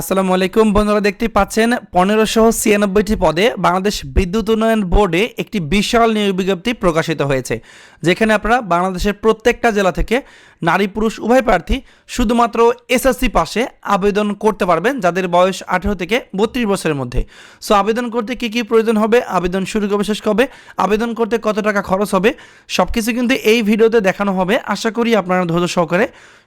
আসসালামু আলাইকুম। বন্ধুরা দেখতে পাচ্ছেন, পনেরোশো ছিয়ানব্বইটি পদে বাংলাদেশ বিদ্যুৎ উন্নয়ন বোর্ডে একটি বিশাল নিয়োগ বিজ্ঞপ্তি প্রকাশিত হয়েছে, যেখানে আপনারা বাংলাদেশের প্রত্যেকটা জেলা থেকে নারী পুরুষ উভয় প্রার্থী শুধুমাত্র এসএসসি পাশে আবেদন করতে পারবেন, যাদের বয়স আঠেরো থেকে বত্রিশ বছরের মধ্যে। সো, আবেদন করতে কী কী প্রয়োজন হবে, আবেদন শুরু কবে, শেষ কবে, আবেদন করতে কত টাকা খরচ হবে সব কিছু কিন্তু এই ভিডিওতে দেখানো হবে। আশা করি আপনারা ধৈর্য সহকারে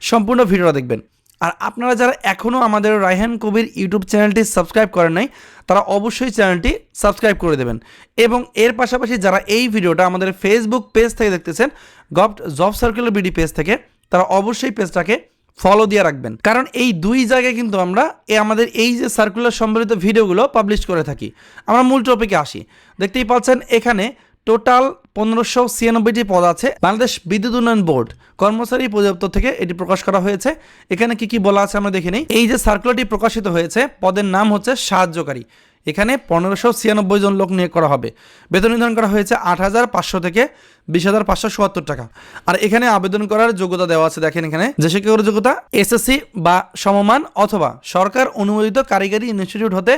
সম্পূর্ণ ভিডিওটা দেখবেন। আর আপনারা যারা এখনও আমাদের রায়হান কবির ইউটিউব চ্যানেলটি সাবস্ক্রাইব করেন নাই, তারা অবশ্যই চ্যানেলটি সাবস্ক্রাইব করে দেবেন। এবং এর পাশাপাশি যারা এই ভিডিওটা আমাদের ফেসবুক পেজ থেকে দেখতেছেন gov job circular BD page থেকে, তারা অবশ্যই পেজটাকে ফলো দিয়ে রাখবেন। কারণ এই দুই জায়গায় কিন্তু আমরা এ আমাদের এই যে সার্কুলার সম্বলিত ভিডিওগুলো পাবলিশ করে থাকি। আমরা মূল টপিকে আসি। দেখতেই পাচ্ছেন এখানে টোটাল পনেরোশো ছিয়ানব্বইটি পদ আছে। বাংলাদেশ বিদ্যুৎ উন্নয়ন বোর্ড কর্মচারী পরিদপ্তর থেকে এটি প্রকাশ করা হয়েছে। এখানে কি কি বলা আছে আমরা দেখে নিই। এই যে সার্কুলারটি প্রকাশিত হয়েছে, পদের নাম হচ্ছে সাহায্যকারী। এখানে পনেরোশো ছিয়ানব্বই জন লোক নিয়োগ করা হবে। বেতন নির্ধারণ করা হয়েছে আট হাজার পাঁচশো থেকে বিশ হাজার পাঁচশো চুয়াত্তর টাকা। আর এখানে আবেদন করার যোগ্যতা দেওয়া আছে, দেখেন এখানে। যে শিক্ষাগত যোগ্যতা এসএসসি বা সমমান অথবা সরকার অনুমোদিত কারিগরি ইনস্টিটিউট হতে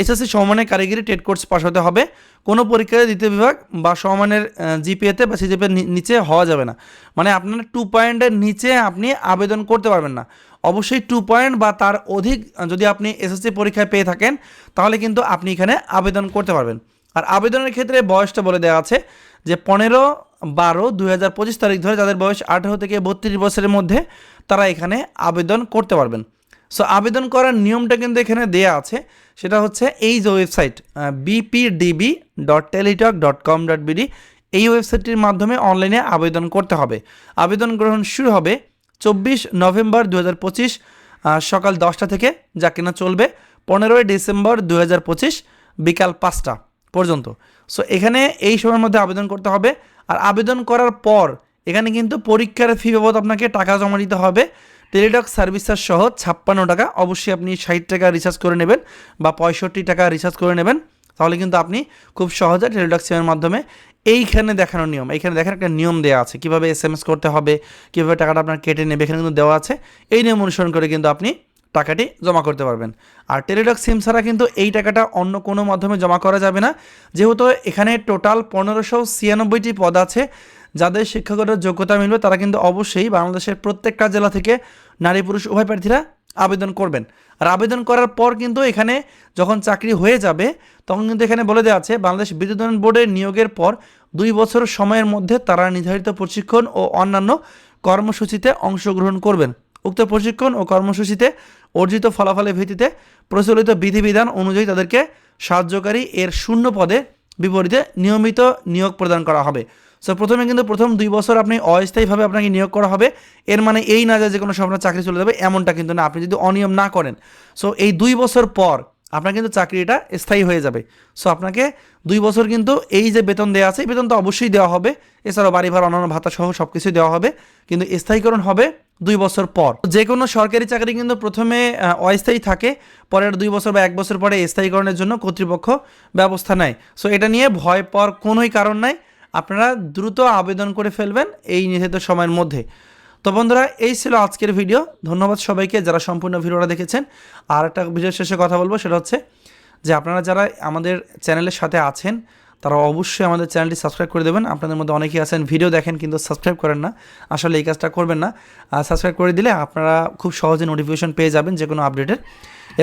এসএসসি সমমানের কারিগরি টেট কোর্স পাশ হতে হবে। কোনো পরীক্ষায় দ্বিতীয় বিভাগ বা সমমানের জিপিএতে বা সিজিপিএর নিচে হওয়া যাবে না। মানে আপনার টু পয়েন্টের নিচে আপনি আবেদন করতে পারবেন না। অবশ্যই টু পয়েন্ট বা তার অধিক, যদি আপনি এসএসসি পরীক্ষায় পেয়ে থাকেন, তাহলে কিন্তু আপনি এখানে আবেদন করতে পারবেন। আর আবেদনের ক্ষেত্রে বয়সটা বলে দেওয়া আছে যে পনেরো বারো, দুই হাজার পঁচিশ তারিখ ধরে যাদের বয়স আঠেরো থেকে বত্রিশ বছরের মধ্যে, তারা এখানে আবেদন করতে পারবেন। সো আবেদন করার নিয়মটা কিন্তু এখানে দেয়া আছে। সেটা হচ্ছে এই যে website BPDB dot Teletalk dot com dot BD এই ওয়েবসাইটটির মাধ্যমে অনলাইনে আবেদন করতে হবে। আবেদন গ্রহণ শুরু হবে চব্বিশ নভেম্বর দু হাজার পঁচিশ সকাল দশটা থেকে, যা কিনা চলবে পনেরোই ডিসেম্বর দু হাজার পঁচিশ, বিকাল পাঁচটা পর্যন্ত। সো এখানে এই সময়ের মধ্যে আবেদন করতে হবে। আর আবেদন করার পর এখানে কিন্তু পরীক্ষার ফি বাবদ আপনাকে টাকা জমা দিতে হবে। টেলিটক সার্ভিস চার্জ সহ ছাপ্পান্ন টাকা। অবশ্যই আপনি ষাট টাকা রিচার্জ করে নেবেন বা পঁয়ষট্টি টাকা রিচার্জ করে নেবেন। তাহলে কিন্তু আপনি খুব সহজে টেলিটক সিমের মাধ্যমে এইখানে দেখানোর নিয়ম, এইখানে দেখার একটা নিয়ম দেওয়া আছে। কীভাবে এস করতে হবে, কীভাবে টাকাটা আপনার কেটে নেবে, এখানে কিন্তু দেওয়া আছে। এই নিয়ম অনুসরণ করে কিন্তু আপনি টাকাটি জমা করতে পারবেন। আর টেলিটক সিম ছাড়া কিন্তু এই টাকাটা অন্য কোনো মাধ্যমে জমা করা যাবে না। যেহেতু এখানে টোটাল পনেরোশো ছিয়ানব্বইটি পদ আছে, যাদের শিক্ষাগত যোগ্যতা মিলবে, তারা কিন্তু অবশ্যই বাংলাদেশের প্রত্যেকটা জেলা থেকে নারী পুরুষ উভয় প্রার্থীরা আবেদন করবেন। আর আবেদন করার পর কিন্তু এখানে যখন চাকরি হয়ে যাবে, তখন কিন্তু এখানে বলে দেওয়া আছে, বাংলাদেশ বিদ্যুৎ বোর্ডের নিয়োগের পর দুই বছর সময়ের মধ্যে তারা নির্ধারিত প্রশিক্ষণ ও অন্যান্য কর্মসূচিতে অংশগ্রহণ করবেন। উক্ত প্রশিক্ষণ ও কর্মসূচিতে অর্জিত ফলাফলের ভিত্তিতে প্রচলিত বিধিবিধান অনুযায়ী তাদেরকে সাহায্যকারী এর শূন্য পদে বিপরীতে নিয়মিত নিয়োগ প্রদান করা হবে। সো প্রথমে কিন্তু প্রথম দুই বছর আপনি অস্থায়ীভাবে আপনাকে নিয়োগ করা হবে। এর মানে এই না যে কোনো সময় চাকরি চলে যাবে, এমনটা কিন্তু না। আপনি যদি অনিয়ম না করেন সো এই দুই বছর পর আপনার কিন্তু চাকরিটা স্থায়ী হয়ে যাবে। সো আপনাকে দুই বছর কিন্তু এই যে বেতন দেওয়া আছে, এই বেতন তো অবশ্যই দেওয়া হবে। এছাড়াও বাড়ি ভাড়া, অন্যান্য ভাতা সহ সব কিছুই দেওয়া হবে। কিন্তু স্থায়ীকরণ হবে দুই বছর পর। যে কোনো সরকারি চাকরি কিন্তু প্রথমে অস্থায়ী থাকে, পরের দুই বছর বা এক বছর পরে স্থায়ীকরণের জন্য কর্তৃপক্ষ ব্যবস্থা নেয়। সো এটা নিয়ে ভয় পাওয়ার কোনোই কারণ নাই। আপনারা দ্রুত আবেদন করে ফেলবেন এই নির্ধারিত সময়ের মধ্যে। তো বন্ধুরা, এই ছিল আজকের ভিডিও। ধন্যবাদ সবাইকে যারা সম্পূর্ণ ভিডিওটা দেখেছেন। আর একটা ভিডিও শেষে কথা বলব, সেটা হচ্ছে যে আপনারা যারা আমাদের চ্যানেলের সাথে আছেন, তারা অবশ্যই আমাদের চ্যানেলটি সাবস্ক্রাইব করে দেবেন। আপনাদের মধ্যে অনেকেই আছেন, ভিডিও দেখেন কিন্তু সাবস্ক্রাইব করেন না। আসলে এই কাজটা করবেন না। সাবস্ক্রাইব করে দিলে আপনারা খুব সহজে নোটিফিকেশন পেয়ে যাবেন যে কোনো আপডেটের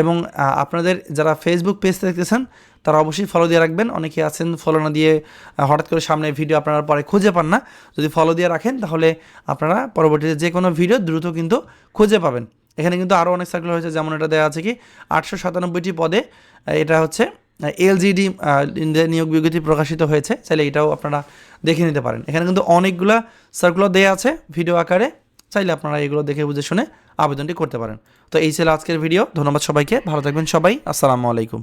এবং আপনাদের যারা ফেসবুক পেজ দেখতেছেন, তারা অবশ্যই ফলো দিয়ে রাখবেন। অনেকে আছেন ফলো না দিয়ে হঠাৎ করে সামনে ভিডিও আপনারা পরে খুঁজে পান না। যদি ফলো দিয়ে রাখেন, তাহলে আপনারা পরবর্তীতে যে কোনো ভিডিও দ্রুত কিন্তু খুঁজে পাবেন। এখানে কিন্তু আরও অনেক সার্কুলার হয়েছে, যেমন এটা দেওয়া আছে কি, আটশো সাতানব্বইটি পদে এটা হচ্ছে এলজিডি নিয়োগ বিজ্ঞপ্তি প্রকাশিত হয়েছে। চাইলে এটাও আপনারা দেখে নিতে পারেন। এখানে কিন্তু অনেকগুলা সার্কুলার দেওয়া আছে ভিডিও আকারে। চাইলে আপনারা এগুলো দেখে বুঝে শুনে আবেদনটি করতে পারেন। তো এই ছিল আজকের ভিডিও। ধন্যবাদ সবাইকে। ভালো থাকবেন সবাই। আসসালামু আলাইকুম।